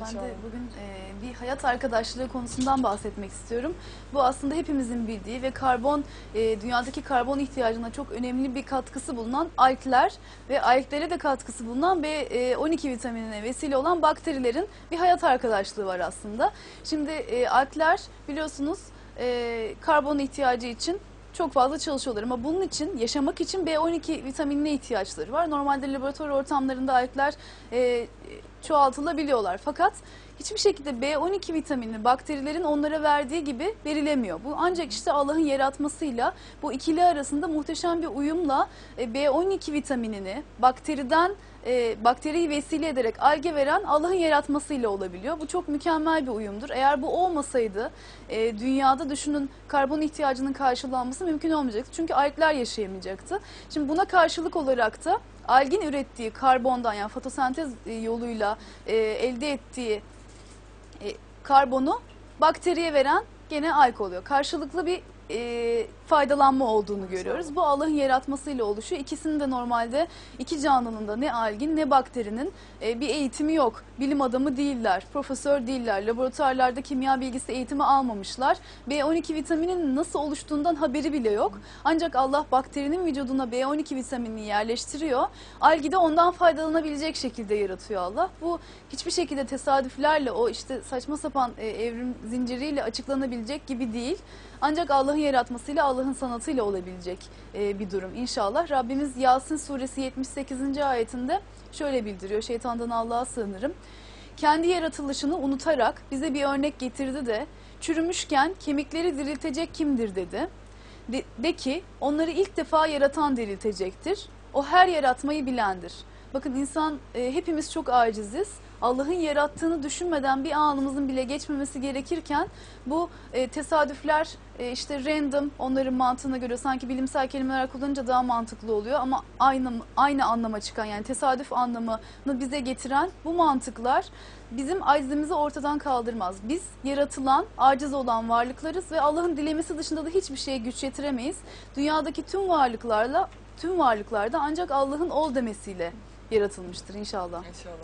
Ben de İnşallah. bugün e, bir hayat arkadaşlığı konusundan bahsetmek istiyorum. Bu aslında hepimizin bildiği ve karbon e, dünyadaki karbon ihtiyacına çok önemli bir katkısı bulunan alkler ve alklere de katkısı bulunan B12 vitaminine vesile olan bakterilerin bir hayat arkadaşlığı var aslında. Şimdi e, alkler biliyorsunuz e, karbon ihtiyacı için çok fazla çalışıyorlar ama bunun için yaşamak için B12 vitaminine ihtiyaçları var. Normalde laboratuvar ortamlarında alkler e, çoğaltılabiliyorlar. Fakat hiçbir şekilde B12 vitamini bakterilerin onlara verdiği gibi verilemiyor. Bu ancak işte Allah'ın yaratmasıyla bu ikili arasında muhteşem bir uyumla e, B12 vitaminini bakteriden e, bakteriyi vesile ederek alge veren Allah'ın yaratmasıyla olabiliyor. Bu çok mükemmel bir uyumdur. Eğer bu olmasaydı e, dünyada düşünün karbon ihtiyacının karşılanması mümkün olmayacaktı. Çünkü algler yaşayamayacaktı. Şimdi buna karşılık olarak da algin ürettiği karbondan yani fotosentez yoluyla elde ettiği e, karbonu bakteriye veren gene alg oluyor. Karşılıklı bir e, faydalanma olduğunu görüyoruz. Bu Allah'ın yaratmasıyla oluşuyor. İkisinin de normalde iki canlının da ne algin ne bakterinin e, bir eğitimi yok. Bilim adamı değiller, profesör değiller, laboratuvarlarda kimya bilgisi eğitimi almamışlar. B12 vitaminin nasıl oluştuğundan haberi bile yok. Ancak Allah bakterinin vücuduna B12 vitaminini yerleştiriyor. Algi de ondan faydalanabilecek şekilde yaratıyor Allah. Bu hiçbir şekilde tesadüflerle o işte saçma sapan e, evrim zinciriyle açıklanabilecek gibi değil. Ancak Allah'ın yaratmasıyla Allah'ın sanatıyla olabilecek e, bir durum inşallah. Rabbimiz Yasin suresi 78. ayetinde şöyle bildiriyor. Şeytandan Allah'a sığınırım. Kendi yaratılışını unutarak bize bir örnek getirdi de çürümüşken kemikleri diriltecek kimdir dedi. De, de ki onları ilk defa yaratan diriltecektir. O her yaratmayı bilendir. Bakın insan e, hepimiz çok aciziz. Allah'ın yarattığını düşünmeden bir anımızın bile geçmemesi gerekirken bu e, tesadüfler e, işte random onların mantığına göre sanki bilimsel kelimeler kullanınca daha mantıklı oluyor ama aynı aynı anlama çıkan yani tesadüf anlamını bize getiren bu mantıklar bizim acizimizi ortadan kaldırmaz. Biz yaratılan, aciz olan varlıklarız ve Allah'ın dilemesi dışında da hiçbir şeye güç yetiremeyiz. Dünyadaki tüm varlıklarla tüm varlıklarda ancak Allah'ın ol demesiyle yaratılmıştır inşallah. İnşallah.